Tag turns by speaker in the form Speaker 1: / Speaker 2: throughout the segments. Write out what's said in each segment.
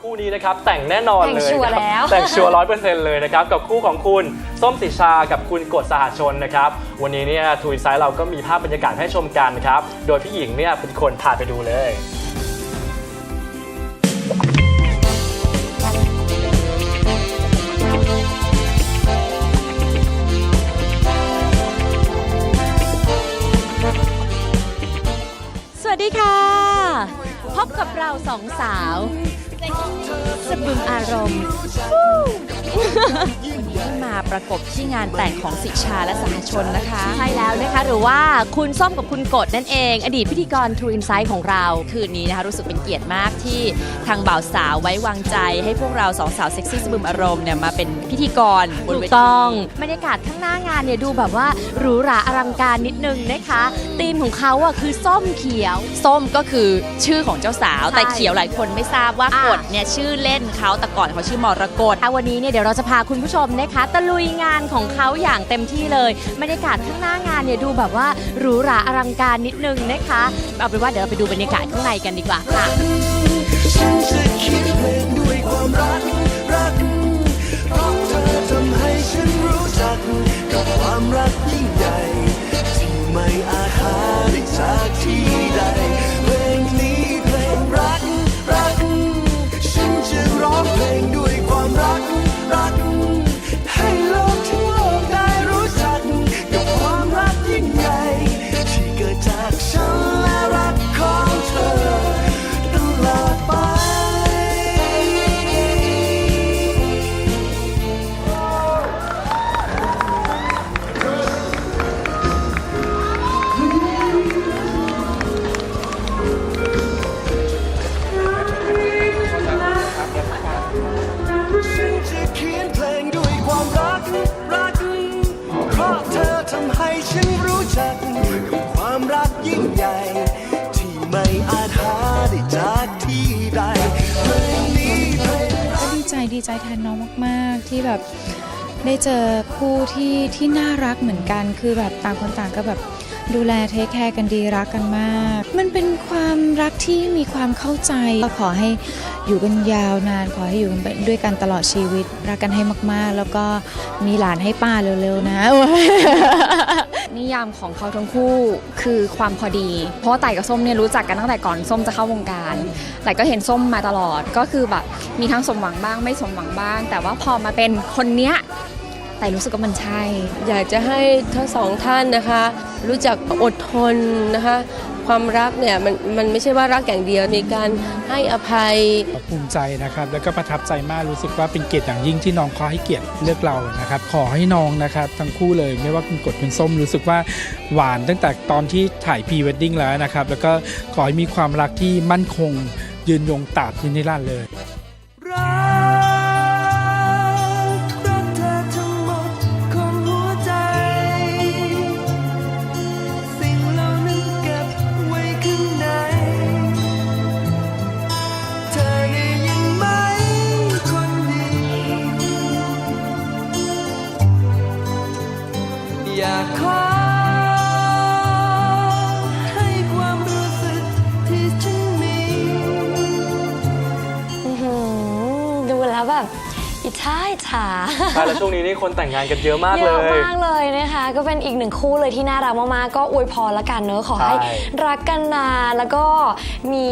Speaker 1: คู่นี้นะครับแต่งแน่นอนเลย
Speaker 2: แต่งชัวร์
Speaker 1: ครับ
Speaker 2: แล้ว
Speaker 1: แต่งชัวร้อยเปอร์เซ็นต์เลยนะครับกับคู่ของคุณส้มติชากับคุณกฎสหชนนะครับวันนี้เนี่ยทูอินไซด์เราก็มีภาพบรรยากาศให้ชมกันครับโดยพี่หญิงเนี่ยเป็นคนพาไปดูเลย
Speaker 2: สวัสดีค่ะ พบกับเราสองสาว สะบึมอารมณ์ ฟู้วันนี้มาประกบที่งานแต่งของสิชาและสหชนนะคะ ใช่แล้วนะคะหรือว่าคุณส้มกับคุณกฎนั่นเอง อดีตพิธีกร True Insight ของเรา คืนนี้นะคะรู้สึกเป็นเกียรติมากที่ทางบ่าวสาวไว้วางใจ ให้พวกเราสองสาวเซ็กซี่สะบึมอารมณ์เนี่ยมาเป็นพิธีกรบนเวทีต้องบรรยากาศข้างหน้างานเนี่ยดูแบบว่าหรูหราอลังการนิดนึงนะคะธีมของเขาอะคือส้มเขียว ส้มก็คือชื่อของเจ้าสาว
Speaker 3: ใช่
Speaker 2: แต่เขียวหลายคนไม่ทราบว่า
Speaker 3: อะ
Speaker 2: กฎเนี่ยชื่อเล่นเขาแต่ก่อนเขาชื่อมรกตวันนี้เนี่ยเดี๋ยวเราจะพาคุณผู้ชมนะคะตะลุยงานของเขาอย่างเต็มที่เลยบรรยากาศข้างหน้างานเนี่ยดูแบบว่าหรูหราอลังการนิดนึงนะคะเอาเป็นว่าเดี๋ยวเราไปดูบรรยากาศข้างในกันดีกว่าค่ะ
Speaker 4: ฉันจะเขียนเพลงด้วยความรักรัก รักยิ่งใหญ่ ที่ไม่อาจหาได้จากที่ใดเพลงนี้เพลงก็ดีใจดีใจ
Speaker 5: แทนน้องมากๆ ที่แบบได้เจอผู้ที่ที่น่ารักเหมือนกัน คือแบบต่างคนต่างก็แบบ ดูแลเทคแคร์กันดีรักกันมาก มันเป็นความรักที่มีความเข้าใจก็ขอให้อยู่กันยาวนาน ขอให้อยู่กันด้วยกันตลอดชีวิต รักกันให้มากๆ แล้วก็มีหลานให้ป้าเร็วๆนะ
Speaker 3: นิยามของเขาทั้งคู่คือความพอดี เพราะไต่กับส้มเนี่ยรู้จักกันตั้งแต่ก่อนส้มจะเข้าวงการ แต่ก็เห็นส้มมาตลอดก็คือแบบมีทั้งสมหวังบ้างไม่สมหวังบ้าง แต่ว่าพอมาเป็นคนเนี้ย แต่รู้สึกว่ามันใช่
Speaker 6: อยากจะให้ทั้งสองท่านนะคะ รู้จักอดทนนะคะ ความรักเนี่ยมันมันไม่ใช่ว่ารักอย่างเดียวมีการให้อภัย
Speaker 7: ภูมิใจนะครับ แล้วก็ประทับใจมากรู้สึกว่าเป็นเกียรติอย่างยิ่งที่น้องเขาให้เกียรติเลือกเรานะครับ ขอให้น้องนะครับ ทั้งคู่เลยไม่ว่าคุณกดคุณส้มรู้สึกว่าหวานตั้งแต่ตอนที่ถ่ายพรีเวดดิ้งแล้วนะครับ แล้วก็ขอให้มีความรักที่มั่นคงยืนยงตราบนิรันดร์เลย
Speaker 4: อยากขอให้ความรู้สึกที่ฉันมี
Speaker 2: อื้อหือดูแล้วแบบ อิจฉาอิจฉา
Speaker 1: ใช่แล้วช่วงนี้นี่คนแต่งงานกันเยอะมาก
Speaker 2: เย
Speaker 1: เล
Speaker 2: อะ
Speaker 1: ย
Speaker 2: มากเลยนะคะ ก็เป็นอีกหนึ่งคู่เลยที่น่ารักมากๆก็อวยพรละกันเนอะขอให้
Speaker 1: ใช่
Speaker 2: รักกันนานแล้วก็มี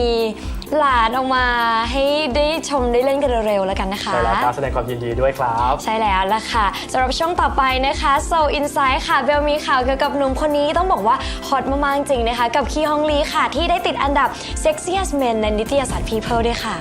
Speaker 2: หลานออกมาให้ได้ชมได้เล่นกันเร็วๆแล้วกันนะคะ
Speaker 1: ใช่แล้วครับแสดงความยินดีด้วยครับ
Speaker 2: ใช่แล้วล่ะค่ะสำหรับช่วงต่อไปนะคะ So Inside ค่ะเบลมีข่าวเกี่ยวกับหนุ่มคนนี้ต้องบอกว่าฮอตมากๆจริงนะคะ กับคีฮองลีค่ะ ที่ได้ติดอันดับ Sexiest Men ในนิตยสาร People ด้วยค่ะ